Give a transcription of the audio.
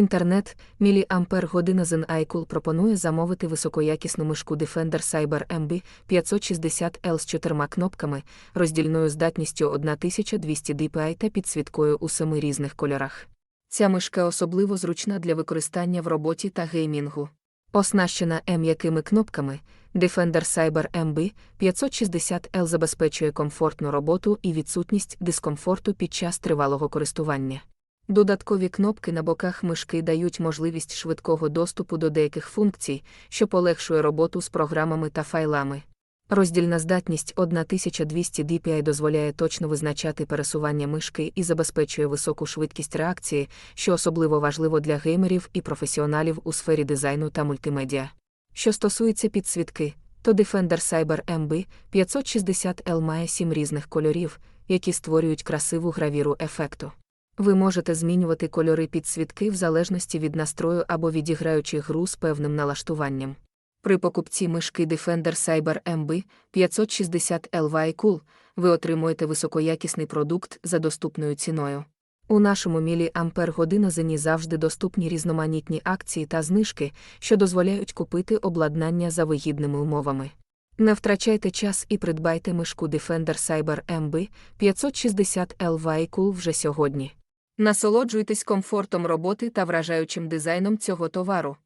Інтернет, міліампер година Zen iCool пропонує замовити високоякісну мишку Defender Cyber MB 560L з чотирма кнопками, роздільною здатністю 1200 dpi та підсвіткою у семи різних кольорах. Ця мишка особливо зручна для використання в роботі та геймінгу. Оснащена м'якими кнопками, Defender Cyber MB 560L забезпечує комфортну роботу і відсутність дискомфорту під час тривалого користування. Додаткові кнопки на боках мишки дають можливість швидкого доступу до деяких функцій, що полегшує роботу з програмами та файлами. Роздільна здатність 1200 dpi дозволяє точно визначати пересування мишки і забезпечує високу швидкість реакції, що особливо важливо для геймерів і професіоналів у сфері дизайну та мультимедіа. Що стосується підсвітки, то Defender Cyber MB 560L має сім різних кольорів, які створюють красиву гравіру ефекту. Ви можете змінювати кольори підсвітки в залежності від настрою або відіграючи гру з певним налаштуванням. При покупці мишки Defender Cyber MB 560L Cool ви отримуєте високоякісний продукт за доступною ціною. У нашому мілі Ампер година зені завжди доступні різноманітні акції та знижки, що дозволяють купити обладнання за вигідними умовами. Не втрачайте час і придбайте мишку Defender Cyber MB 560L Cool вже сьогодні. Насолоджуйтесь комфортом роботи та вражаючим дизайном цього товару.